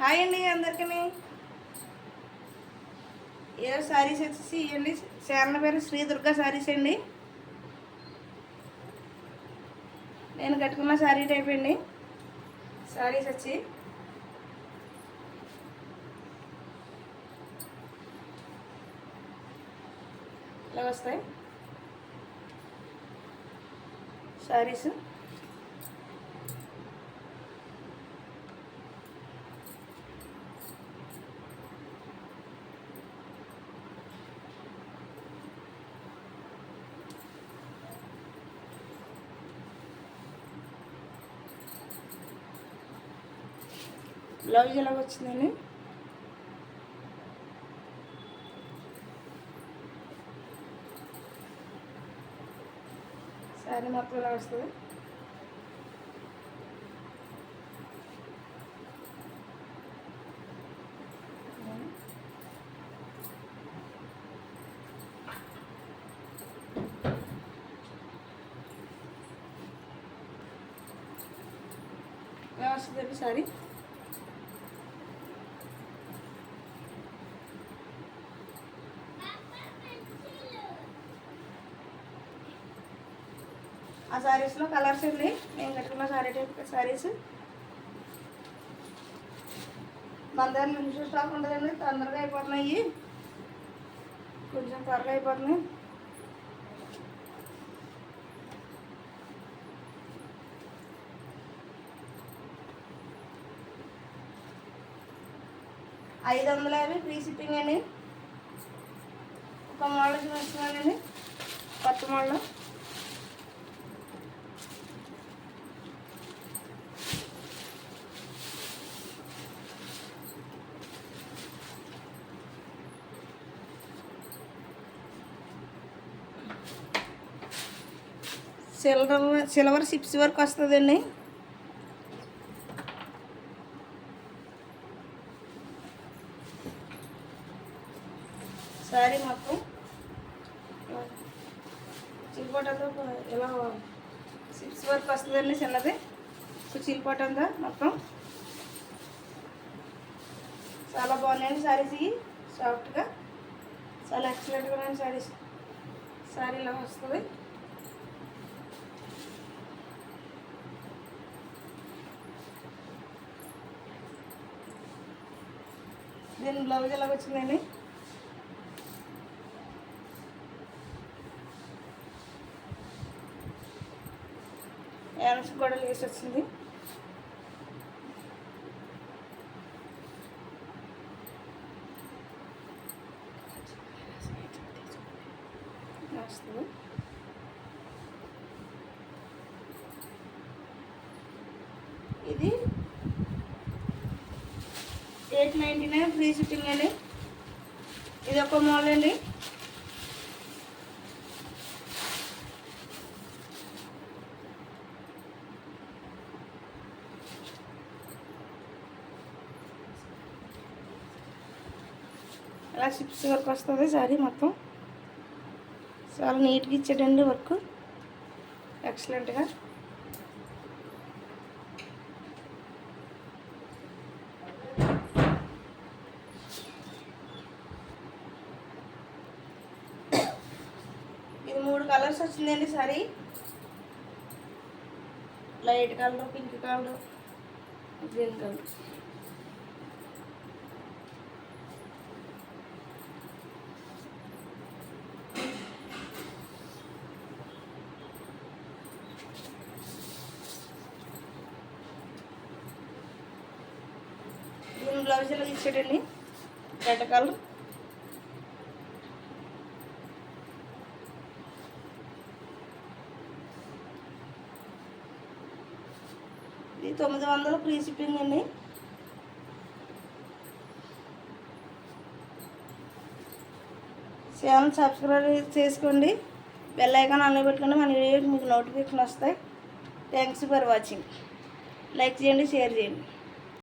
Hi అండి అందరికీ. ఏ శారీస్ వచ్చేసి ఇవ్వండి ఛానల్ పేరు శ్రీ దుర్గా శారీస్ అండి. నేను కట్టుకున్న శారీ టైప్ అండి. శారీస్ వచ్చి. ఇలా వస్తాయి. శారీస్ బ్లౌజ్ ఎలా వచ్చిందండి? శారీ మొత్తం ఎలా వస్తుంది? ఎలా వస్తుందండి సారీ ఆ శారీస్లో కలర్స్ ఉన్నాయి. నేను కట్టుకున్న శారీ టైప్ శారీస్ మన దగ్గర నిమిషం స్టాక్ ఉండదండి తొందరగా అయిపోతున్నాయి. కొంచెం త్వరగా అయిపోతున్నాయి. ఐదు వందల యాభై ఫ్రీ షిప్పింగ్ అండి. ఒక మోడల్ చూపిస్తున్నానండి. కొత్త మోడల్. సిల్వర్ సిల్వర్ సిప్స్ వరకు వస్తుందండి. శారీ మొత్తం చిల్లిపోటంతో ఇలా సిప్స్ వరకు వస్తుందండి చిన్నది. చిల్లిపోటంతో మొత్తం. చాలా బాగున్నాయండి శారీస్ ఇవి. సాఫ్ట్గా. చాలా ఎక్సలెంట్గా ఉన్నాయి శారీస్ శారీ ఇలా వస్తుంది. దీని బ్లౌజ్ ఎలా వచ్చిందండి? యాన్స్ కూడా లేసి వచ్చింది. వస్తుంది ఇది eight ninety nine free shipping అండి. ఇది ఒక మోడల్ అండి. అలా సిప్స్ వర్క్ వస్తుంది సారీ మొత్తం. చాలా నీట్గా ఇచ్చాడండి వర్క్. ఎక్సలెంట్గా ఇది మూడు కలర్స్ వచ్చిందండి sari. Light colour pink colour green colour. Blouse ఇలా ఇచ్చాడండి? Red colour. ఇది తొమ్మిది వందలు ఫ్రీ షిప్పింగ్ అండి. ఛానల్ సబ్స్క్రైబ్ చేసుకోండి. బెల్ ఐకాన్ అన్నీ పెట్టుకోండి. మన వీడియోకి మీకు నోటిఫికేషన్ వస్తాయి. థ్యాంక్స్ ఫర్ వాచింగ్ లైక్ చేయండి షేర్ చేయండి.